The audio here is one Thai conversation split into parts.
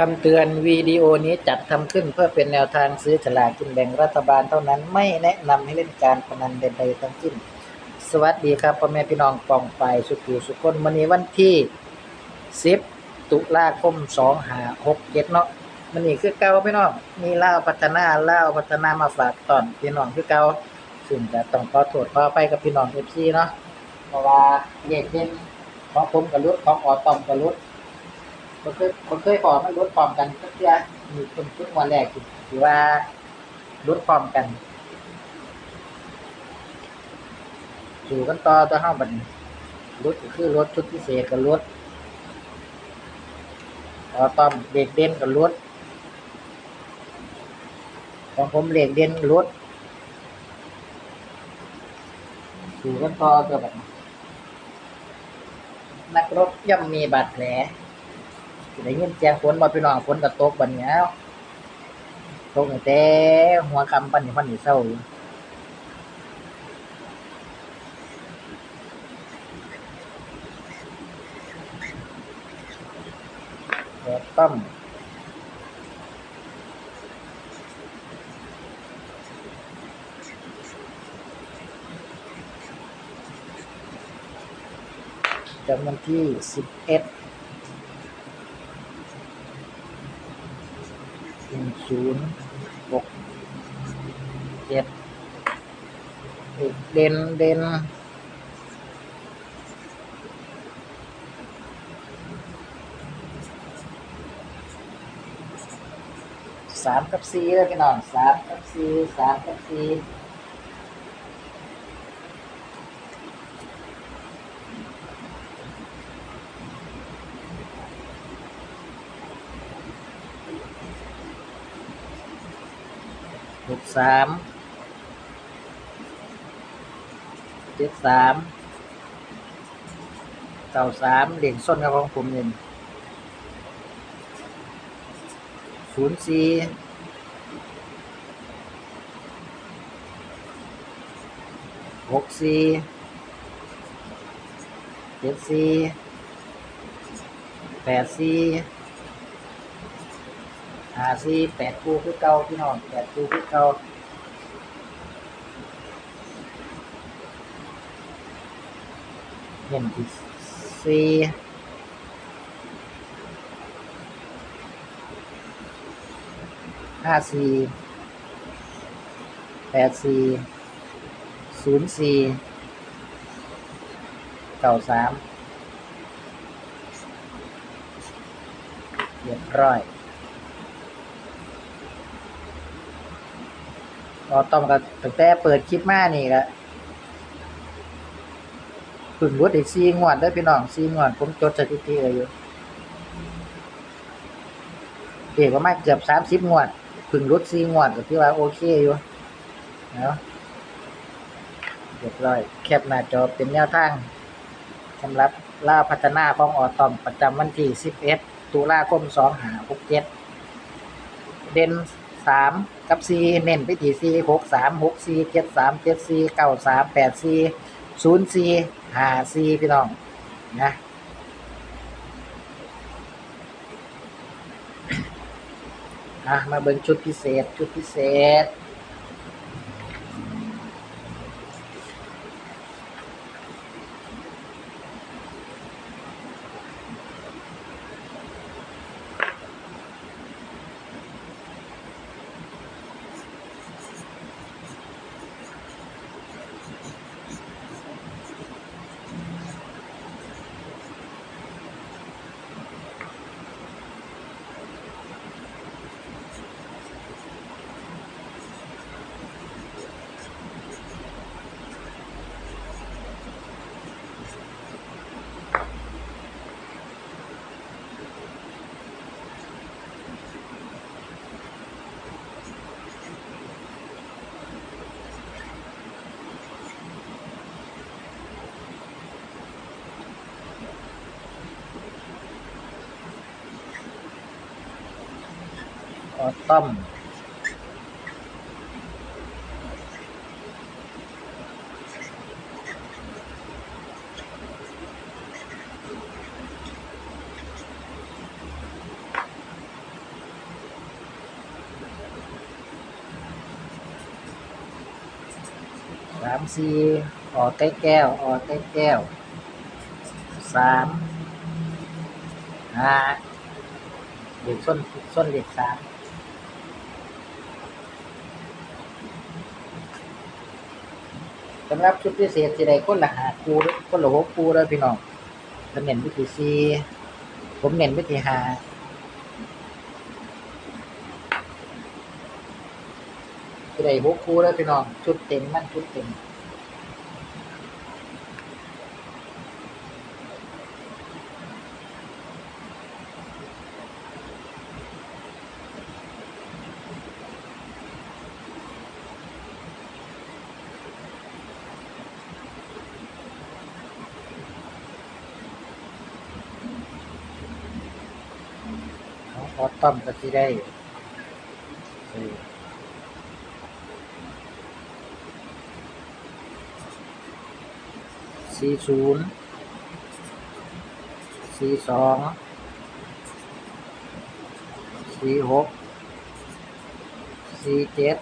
คำเตือนวิดีโอนี้จัดทำขึ้นเพื่อเป็นแนวทางซื้อฉลากกินแบ่งรัฐบาลเท่านั้นไม่แนะนำให้เล่นการพนันใดๆทั้งสิ้น สวัสดีครับพ่อแม่พี่น้องปองไปสุขีสุคนวันนี้วันที่ 10 ตุลาคม2567เนาะมันนี่คือเก่าพี่น้องมีเล่าพัฒนาเล่าพัฒนามาฝากตอนพี่น้องคือเก่าซึ่งจะต้องขอโทษขอไปกับพี่น้อง FC เนาะเพราะว่าแยกเป็นของผมกับรุดของออตอมกับรุด ผมเคยผมเคยพอมันลดพร้อมกันก็คือมีคนชุดวันแรกถือว่าลดพร้อมกันสู่กันต่อตัวห้าบันรถก็คือรถชุดพิเศษกับรถออตอมเด็กเด่นกับรถของผมเด็กเด่นรถสู่กันต่อตัวแบบนักรบย่อมมีบาดแผล ได้ยินเสียงฝนบ่พี่น้องฝนก็ตกบัดนี้แล้วตกตั้งแต่หัวค่ำปานนี้พันนี่เช้าอยู่ต้มจำวันที่สิบเอ็ด นึ่งศูนย์หกเจ็ดเด่นเด่นสามกับสี่เลยพี่น้องสามกับสี่สามกับสี่ หกสามเจ็ดสามเก้าสามเหรียญส้นครับของผมเนี่ยศูนย์สี่หกสี่เจ็ดสี่แปดสี่ ห้าสี่แปดคู่คือเก่าพี่น้องแปดคู่คือเก่าเห็นที่สี่ห้าสี่แปดสี่ศูนย์สี่เก้าสามเรียบร้อย ก็ต้องกับตั้งแต่เปิดคลิปมานี่ก็พึ่งรถอีกซีงวดได้พี่น้องซีงวดผมจดสถิติไว้อยู่เด็กประมาณเกือบสามสิบงวดพึ่งรถซีงวดก็ถือว่าโอเคอยู่เนาะเรียบร้อย แคปหน้าจอเป็นแนวทางสำหรับล่าพัฒนาของออตอมประจำวันที่สิบเอ็ดตุลาคมสองหาหกเจ็ดเด่น สามกับสี่เน้นไปที่สี่หกสามหกสี่เจ็ดสามเจ็ดสี่เก้าสามแปดสี่ศูนย์สี่ห้าสี่พี่น้องนะอะมาเบิ่งชุดพิเศษ ชุดพิเศษ có tâm. Đám si ở cái keo ở cái keo. Sám à. Điện xuân xuân liệt sám สำหรับชุดพิเศษสิได้คนละหาคูคนละหกคูแล้วพี่น้องผมเน้นวิธีสี่ผมเน้นวิธีห้าสิได้หกคูแล้วพี่น้อง ชุดเต็มมันชุดเต็ม องออตอมก็สิได้สี่ศูนย์สี่สองสี่หกสี่เจ็ด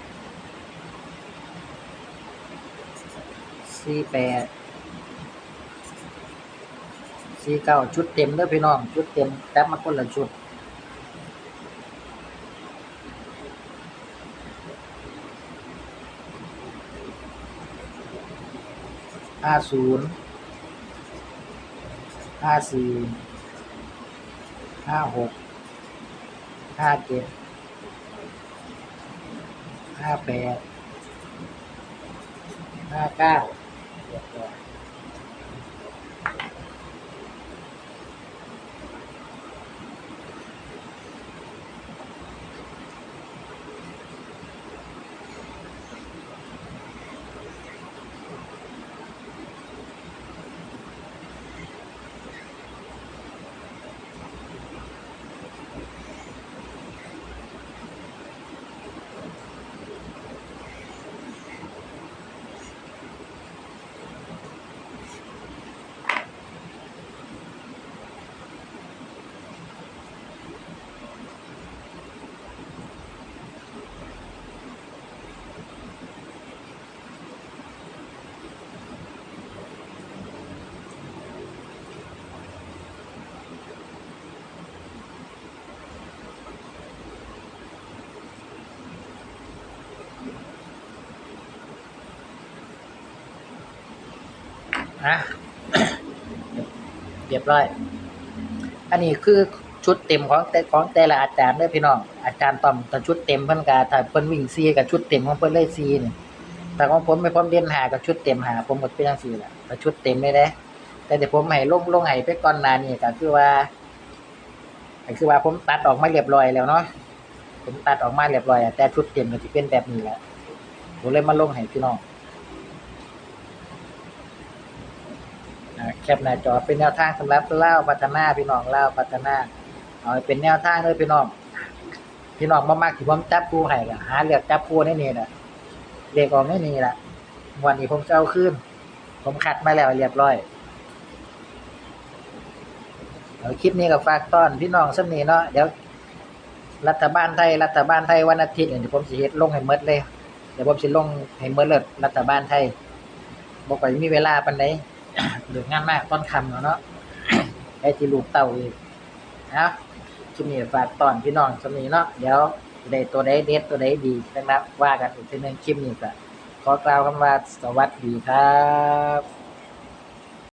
สี่แปดสี่เก้าชุดเต็มเด้อพี่น้อง ชุดเต็มแต้มมาคนละชุด ห้าศูนย์ห้าสี่ห้าหกห้าเจ็ดห้าแปดห้าเก้าเรียบร้อย อะเรียบร้อย อันนี้คือชุดเต็มของแต่ของแต่ละอาจารย์เด้อพี่น้อง อาจารย์ต้อมแต่ชุดเต็มเพิ่นก็ถ้าเพิ่นวิ่งซีกับชุดเต็มของเพิ่นเลยซีนี่แต่ของผมไม่ผมเด่นหากับชุดเต็มหาผมก็เป็นจังซี่แหละแต่ชุดเต็มเลยเด้แต่เดี๋ยวผมให้ลงลงให้ไปก่อนนานี้ก็คือว่าก็คือว่าผมตัดออกมาเรียบร้อยแล้วเนาะผมตัดออกมาเรียบร้อยแต่ชุดเต็มก็สิเป็นแบบนี้แหละผมเลยมาลงให้พี่น้อง อ่าแค ปหน้าจอเป็นแนวทางสำหรับเล่าพัฒนาพี่น้องเล่าพัฒนาเอาเป็นแนวทางเลยพี่น้อง พี่น้องมามากที่ผมจับคู่ให้ก็หาเลือกจับคู่ในนี่แหละเรียกออกในนี่ละวันนี้ผมจะเอาขึ้น ผมคัดมาแล้วเรียบร้อยเอคลิปนี้ก็ฝากต้อนพี่น้องสักนี้เนาะเดี๋ยวรัฐบาลไทยรัฐบาลไทยวันอาทิตย์เนี่ยเดี๋ยวผมสิเฮ็ดลงให้หมดเลย เดี๋ยวผมสิลงให้หมดเลยรัฐบาลไทยบ่ค่อยมีเวลาปานใด เดืองานมากตอนคำแล้วเนาะไอ้ที่ลูกเต่าอีกนะชุมนี้ฝากตอนพี่น้องชุมนี้เนาะเดี๋ยวได้ตัวไดเด็ดตัวไดดีนะครับว่ากันอีกทีนึงคลิปนี้ก็ขอกล่าวคำว่าสวัสดีครับ